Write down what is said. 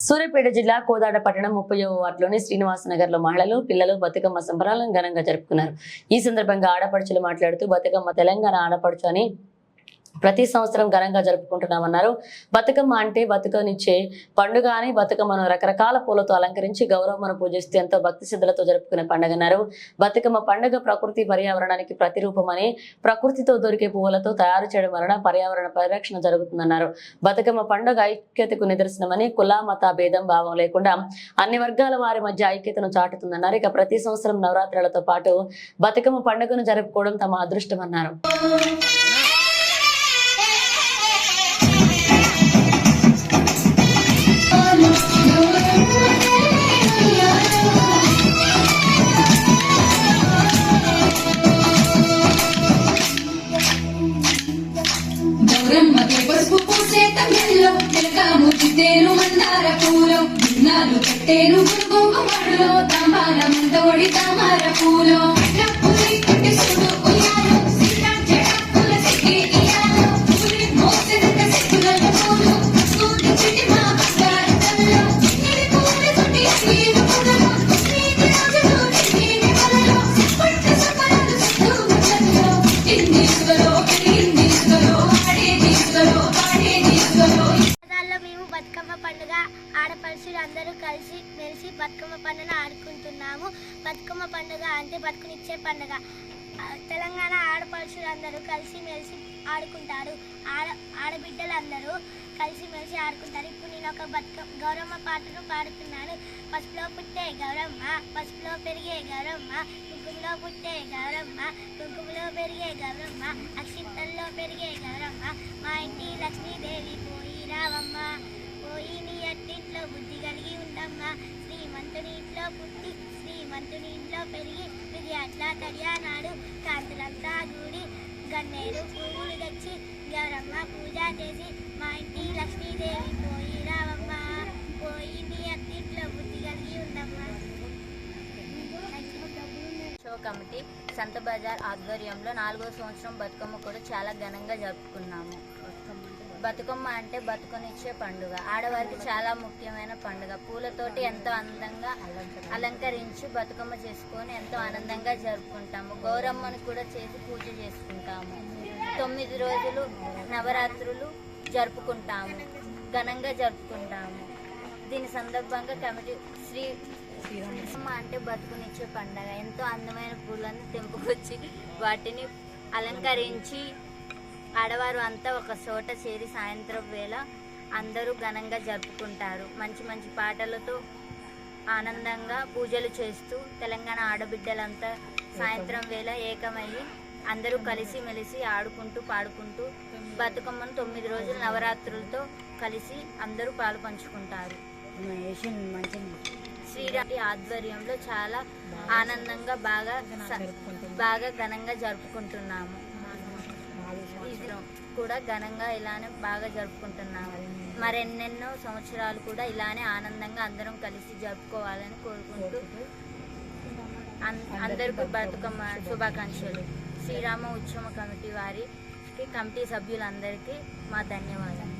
సూర్యాపేట జిల్లా కోదాడ పట్టణం ముప్పై వార్డులోని శ్రీనివాస నగర్లో మహిళలు పిల్లలు బతుకమ్మ సంబరాలను ఘనంగా జరుపుకున్నారు. ఈ సందర్భంగా ఆడపడుచులు మాట్లాడుతూ బతుకమ్మ తెలంగాణ ఆడపడుచు అని ప్రతి సంవత్సరం ఘనంగా జరుపుకుంటున్నామన్నారు. బతుకమ్మ అంటే బతుకనిచ్చే పండుగ అని బతుకమ్మను రకరకాల పూలతో అలంకరించి గౌరవమును పూజిస్తూ ఎంతో భక్తి శ్రద్ధలతో జరుపుకునే పండుగన్నారు. బతుకమ్మ పండుగ ప్రకృతి పర్యావరణానికి ప్రతిరూపమని ప్రకృతితో దొరికే పువ్వులతో తయారు చేయడం వలన పర్యావరణ పరిరక్షణ జరుగుతుందన్నారు. బతుకమ్మ పండుగ ఐక్యతకు నిదర్శనమని కుల మత భేదం భావం లేకుండా అన్ని వర్గాల వారి మధ్య ఐక్యతను చాటుతుందన్నారు. ఇక ప్రతి సంవత్సరం నవరాత్రులతో పాటు బతుకమ్మ పండుగను జరుపుకోవడం తమ అదృష్టమన్నారు. గౌరమ్మకి పసుపు పూసే తమిళ్ళో తిలకాము చిత్తేను మందార పూలో భిన్నాలు కట్టేను కుంకుమలో తాంబాలమంత ఒడి తామర పూలో. డప్పులి ఆడపడుచులు అందరూ కలిసి మెలిసి బతుకమ్మ పండుగ ఆడుకుంటున్నాము. బతుకమ్మ పండుగ అంటే బతుకునిచ్చే పండుగ. తెలంగాణ ఆడపడుచులు అందరూ కలిసి మెలిసి ఆడుకుంటారు. ఆడ ఆడబిడ్డలందరూ కలిసి మెలిసి ఆడుకుంటారు. ఇప్పుడు నేను ఒక బతుకమ్మ గౌరమ్మ పాటను పాడుతున్నాను. పసుపులో పుట్టే గౌరమ్మ పసుపులో పెరిగే గౌరమ్మ కుంకుమలో పుట్టే గౌరమ్మ కుంకుమలో పెరిగే గౌరమ్మ అక్షింతల్లో పెరిగే గౌరమ్మ. మా ఇంటి లక్ష్మీదేవి పోయి రావమ్మ. కలిగి ఉండమ్మా శ్రీమంతుని ఇంట్లో పుట్టి శ్రీమంతుని ఇంట్లో పెరిగి ఇది అట్లా తడియానాడు కాంతులంతా గూడి గన్నేరు పువ్వులు తెచ్చి గౌరమ్మ పూజ చేసి మా ఇంటి లక్ష్మీదేవి పోయి రావమ్మ పోయి నీ అత్తింట్లో బుద్ధి కలిగి ఉందమ్మా. షో కమిటీ సంత బజార్ ఆధ్వర్యంలో నాలుగో సంవత్సరం బతుకమ్మ కూడా చాలా ఘనంగా జరుపుకున్నాము. బతుకమ్మ అంటే బతుకనిచ్చే పండుగ. ఆడవారికి చాలా ముఖ్యమైన పండుగ. పూలతోటి ఎంతో అందంగా అలంకరించి బతుకమ్మ చేసుకొని ఎంతో ఆనందంగా జరుపుకుంటాము. గౌరమ్మను కూడా చేసి పూజ చేసుకుంటాము. తొమ్మిది రోజులు నవరాత్రులు జరుపుకుంటాము. ఘనంగా జరుపుకుంటాము. దీని సందర్భంగా కమిటీ శ్రీ శ్రీరామ అంటే బతుకునిచ్చే పండగ. ఎంతో అందమైన పూలను తెంపుకొచ్చి వాటిని అలంకరించి ఆడవారు అంతా ఒక చోట చేరి సాయంత్రం వేళ అందరూ ఘనంగా జరుపుకుంటారు. మంచి మంచి పాటలతో ఆనందంగా పూజలు చేస్తూ తెలంగాణ ఆడబిడ్డలంతా సాయంత్రం వేళ ఏకమయ్యి అందరూ కలిసి మెలిసి ఆడుకుంటూ పాడుకుంటూ బతుకమ్మను తొమ్మిది రోజులు నవరాత్రులతో కలిసి అందరూ పాలు పంచుకుంటారు. శ్రీరాటి ఆధ్వర్యంలో చాలా ఆనందంగా బాగా బాగా ఘనంగా జరుపుకుంటున్నాము. విగ్రహం కూడా ఘనంగా ఇలానే బాగా జరుపుకుంటున్నాము. మరెన్నెన్నో సంవత్సరాలు కూడా ఇలానే ఆనందంగా అందరం కలిసి జరుపుకోవాలని కోరుకుంటూ అందరికీ బతుకమ్మ శుభాకాంక్షలు. శ్రీరామ ఉత్సవ కమిటీ వారికి కమిటీ సభ్యులందరికీ మా ధన్యవాదాలు.